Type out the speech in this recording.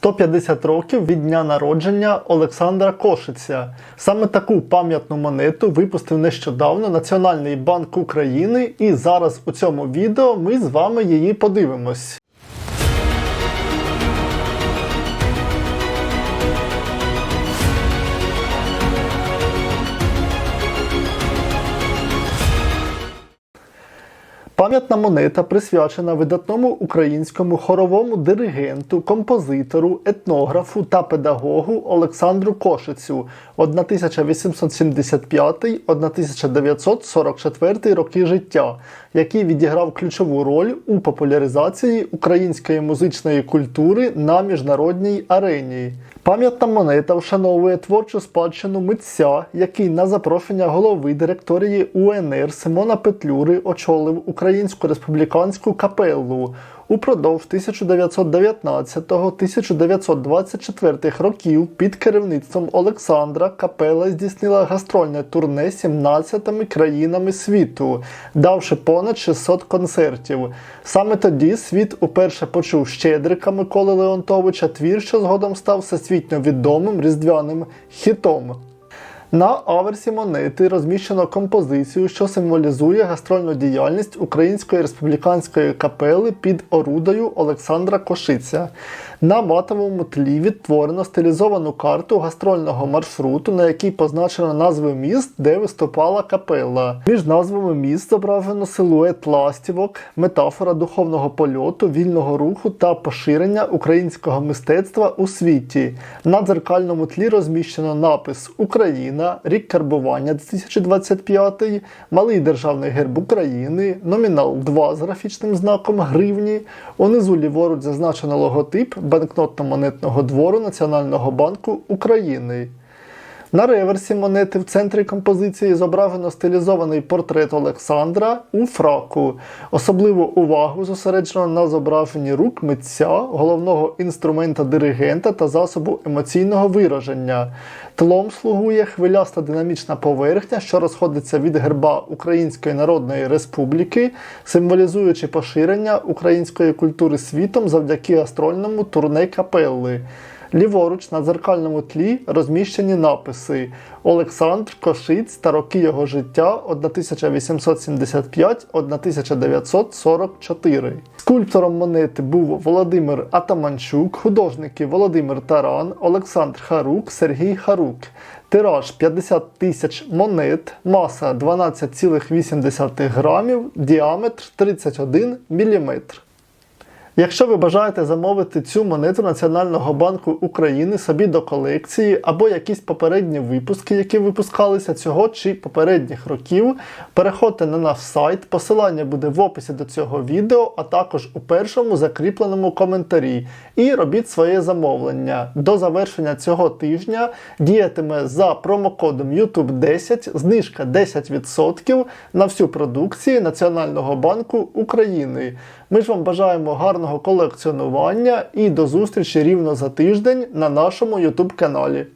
150 років від дня народження Олександра Кошиця. Саме таку пам'ятну монету випустив нещодавно Національний банк України, і зараз у цьому відео ми з вами її подивимось. Пам'ятна монета присвячена видатному українському хоровому диригенту, композитору, етнографу та педагогу Олександру Кошицю 1875-1944 роки життя, який відіграв ключову роль у популяризації української музичної культури на міжнародній арені. Пам'ятна монета вшановує творчу спадщину митця, який на запрошення голови директорії УНР Симона Петлюри очолив Українську республіканську капеллу. Упродовж 1919-1924 років під керівництвом Олександра капела здійснила гастрольне турне 17 країнами світу, давши понад 600 концертів. Саме тоді світ уперше почув Щедрика Миколи Леонтовича твір, що згодом став всесвітньо відомим різдвяним хітом. На аверсі монети розміщено композицію, що символізує гастрольну діяльність Української республіканської капели під орудою Олександра Кошиця. На матовому тлі відтворено стилізовану карту гастрольного маршруту, на якій позначено назви міст, де виступала капела. Між назвами міст зображено силует ластівок, метафора духовного польоту, вільного руху та поширення українського мистецтва у світі. На дзеркальному тлі розміщено напис Україна, рік карбування 2025, малий державний герб України, номінал 2 з графічним знаком гривні. Унизу ліворуч зазначено логотип банкнотно-монетного двору Національного банку України. На реверсі монети в центрі композиції зображено стилізований портрет Олександра у фраку. Особливу увагу зосереджено на зображенні рук митця, головного інструмента диригента та засобу емоційного вираження. Тлом слугує хвиляста динамічна поверхня, що розходиться від герба Української Народної Республіки, символізуючи поширення української культури світом завдяки гастрольному турне капелли. Ліворуч на дзеркальному тлі розміщені написи Олександр Кошиць та роки його життя 1875-1944. Скульптором монети був Володимир Атаманчук, художники Володимир Таран, Олександр Харук, Сергій Харук. Тираж 50 тисяч монет, маса 12,8 грамів, діаметр 31 міліметр. Якщо ви бажаєте замовити цю монету Національного банку України собі до колекції або якісь попередні випуски, які випускалися цього чи попередніх років, переходьте на наш сайт. Посилання буде в описі до цього відео, а також у першому закріпленому коментарі. І робіть своє замовлення. До завершення цього тижня діятиме за промокодом YouTube 10 знижка 10% на всю продукцію Національного банку України. Ми ж вам бажаємо гарного колекціонування і до зустрічі рівно за тиждень на нашому YouTube каналі.